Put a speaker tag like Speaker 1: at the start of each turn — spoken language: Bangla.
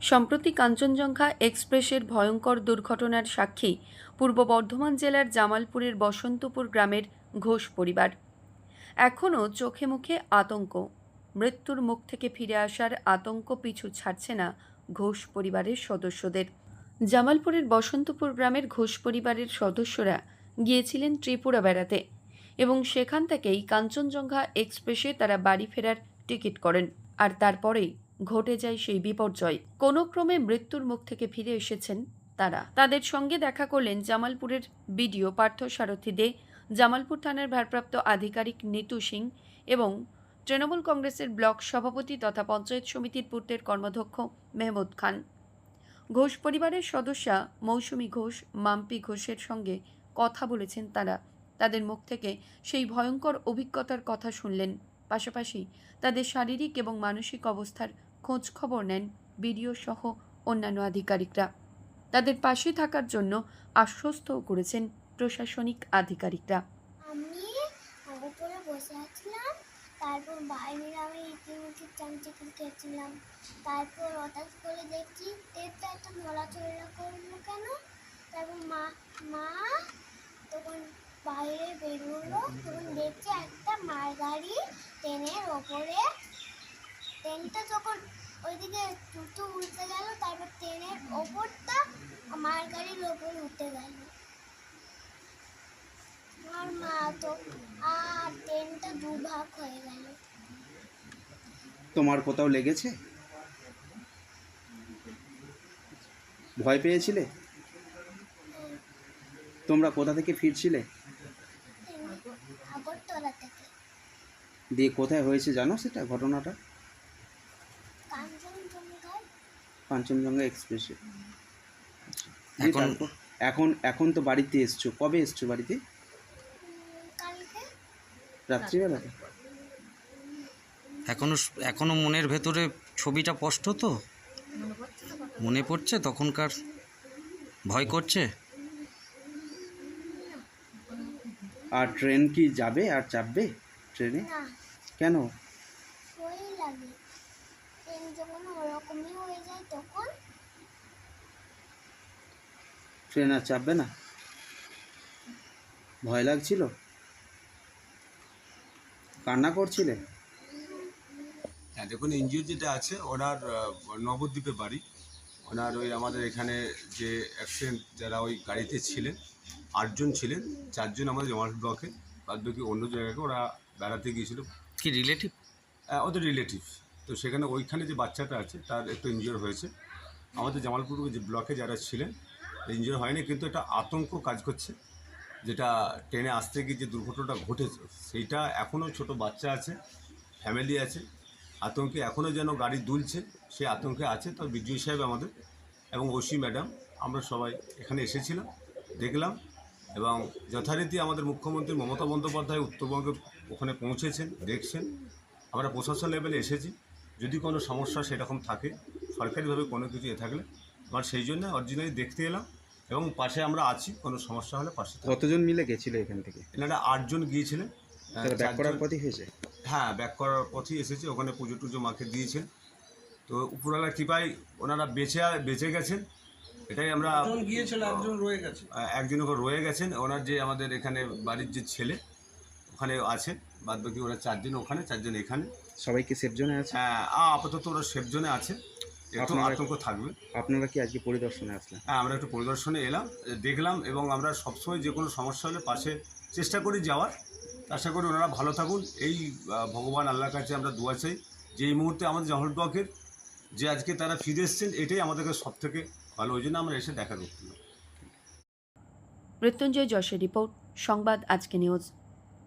Speaker 1: সম্প্রতি কাঞ্চনজঙ্ঘা এক্সপ্রেসের ভয়ঙ্কর দুর্ঘটনার সাক্ষী পূর্ব বর্ধমান জেলার জামালপুরের বসন্তপুর গ্রামের ঘোষ পরিবার। এখনও চোখে মুখে আতঙ্ক। মৃত্যুর মুখ থেকে ফিরে আসার আতঙ্ক পিছু ছাড়ছে না ঘোষ পরিবারের সদস্যদের। জামালপুরের বসন্তপুর গ্রামের ঘোষ পরিবারের সদস্যরা গিয়েছিলেন ত্রিপুরা বেড়াতে এবং সেখান থেকেই কাঞ্চনজঙ্ঘা এক্সপ্রেসে তারা বাড়ি ফেরার টিকিট করেন আর তারপরেই ঘটে যায় সেই বিপর্যয়। কোনো ক্রমে মৃত্যুর মুখ থেকে ফিরে এসেছেন তারা। তাদের সঙ্গে দেখা করলেন জামালপুরের বিডিও পার্থ সারথী দে, জামালপুর থানার ভারপ্রাপ্ত আধিকারিক নিতু সিং এবং তৃণমূল কংগ্রেসের ব্লক সভাপতি তথা পঞ্চায়েত সমিতির পূর্তের কর্মাধ্যক্ষ মেহমুদ খান। ঘোষ পরিবারের সদস্যা মৌসুমী ঘোষ, মাম্পি ঘোষের সঙ্গে কথা বলেছেন তারা। তাদের মুখ থেকে সেই ভয়ঙ্কর অভিজ্ঞতার কথা শুনলেন। পাশাপাশি তাদের শারীরিক এবং মানসিক অবস্থার খোঁজ খবর নেন বিডিও সহ অন্যান্য আধিকারিকরা। তাদের পাশে থাকার জন্য আশ্বস্তও করেছেন প্রশাসনিক আধিকারিকরা।
Speaker 2: আমি উপরে বসে আছিলাম, তারপর বাইরে আমি ইতিমধ্যে চামচিকিল খেয়েছিলাম। তারপর হঠাৎ করে দেখছি ট্রেনটা একটা নড়াচড়া করল কেন? তারপর মা মা তখন বাইরে বেরোলো, তখন দেখছি একটা মালগাড়ি ট্রেনের ওপরে। ট্রেনটা যখন ওইদিকে দ্রুত উঠতে গেল তারপর ট্রেনের ওপরটা মালগাড়ির ওপর উঠে গেল। আমার মা তো আর ট্রেনটা দুভাগ হয়ে গেল।
Speaker 3: তোমার কোথাও লেগেছে? ভয় পেয়েছিলে? তোমরা কোথা থেকে ফিরছিলে? দিয়ে কোথায় হয়েছে জানো সেটা ঘটনাটা? কাঞ্চনজঙ্ঘা এক্সপ্রেসে
Speaker 4: এখন-
Speaker 3: এখন এখন এখন তো বাড়িতে এসছো। কবে এসছো বাড়িতে? রাত্রিবেলা?
Speaker 4: এখনও এখনও মনের ভেতরে ছবিটা স্পষ্ট তো? মনে পড়ছে তখনকার? ভয় করছে?
Speaker 3: আর ট্রেন কি যাবে আর চাপবে ট্রেনে? কেন?
Speaker 2: লাগে ট্রেন যখন ওরকমই হয়ে যায় তখন
Speaker 3: ট্রেন আর চাপবে না? ভয় লাগছিল? কান্না করছিলে?
Speaker 5: হ্যাঁ দেখুন এনজিও যেটা আছে ওনার নবদ্বীপে বাড়ি। ওনার ওই আমাদের এখানে যে অ্যাক্সিডেন্ট যারা ওই গাড়িতে ছিলেন আটজন ছিলেন চারজন আমাদের জমাল ব্লকে বাদ বাকি অন্য জায়গাকে ওরা বেড়াতে গিয়েছিল।
Speaker 4: কি রিলেটিভ
Speaker 5: আহ, ওদের রিলেটিভ তো সেখানে ওইখানে যে বাচ্চাটা আছে তার একটু ইনজিওর হয়েছে। আমাদের জামালপুর যে ব্লকে যারা ছিলেন ইনজিওর হয়নি, কিন্তু এটা আতঙ্ক কাজ করছে, যেটা ট্রেনে আসতে গিয়ে যে দুর্ঘটনাটা ঘটেছে, সেইটা এখনও ছোট বাচ্চা আছে ফ্যামিলি আছে, আতঙ্কে এখনও যেন গাড়ি দুলছে সেই আতঙ্কে আছে, তো বিজয় সাহেব আমাদের এবং ওসি ম্যাডাম, আমরা সবাই এখানে এসেছিলাম, দেখলাম এবং যথারীতি আমাদের মুখ্যমন্ত্রী মমতা বন্দ্যোপাধ্যায় উত্তরবঙ্গে ওখানে পৌঁছেছেন, দেখছেন, আমরা প্রশাসন লেভেলে এসেছি, যদি কোনো সমস্যা সেরকম থাকে, সরকারিভাবে কোনো কিছু এ থাকলে, আমার সেই জন্য অরিজিনালি দেখতে এলাম এবং পাশে আমরা আছি কোনো সমস্যা হলে পাশে
Speaker 3: কতজন মিলে গেছিল এখান থেকে?
Speaker 5: এনারা আটজন গিয়েছিলেন।
Speaker 3: ব্যাক করার পথই হয়েছে?
Speaker 5: হ্যাঁ ব্যাক করার পথেই এসেছে। ওখানে পুজো টুজো মাকে দিয়েছেন। তো উপরওয়ালার কৃপায় ওনারা বেঁচে বেঁচে গেছেন। এটাই আমরা
Speaker 6: একজন গিয়েছিল একজন রয়ে গেছে।
Speaker 5: একজন ওখানে রয়ে গেছেন। ওনার যে আমাদের এখানে বাড়ির যে ছেলে ওখানে আছে। বাদ বাকি ওরা চারজন ওখানে চারজন এখানে।
Speaker 3: সবাইকে সেফ জোনে আছে?
Speaker 5: হ্যাঁ, আপাতত ওরা সেফ জোনে আছে। একটু
Speaker 3: আপনারা-
Speaker 5: আতঙ্ক থাকবে।
Speaker 3: আপনারা কি আজকে পরিদর্শনে আসলেন?
Speaker 5: হ্যাঁ আমরা একটু পরিদর্শনে এলাম দেখলাম এবং আমরা সবসময় যে কোনো সমস্যা হলে পাশে চেষ্টা করি যাওয়ার। আশা করি ওনারা ভালো থাকুন। এই ভগবান আল্লাহর কাছে আমরা দোয়া চাই যে এই মুহূর্তে আমাদের জহর ব্লকের যে আজকে তারা ফিরে এসছেন এটাই আমাদেরকে সব থেকে ভালো। ওই জন্য আমরা এসে দেখা করতে
Speaker 1: মৃত্যুঞ্জয় যশের রিপোর্ট সংবাদ আজকে নিউজ।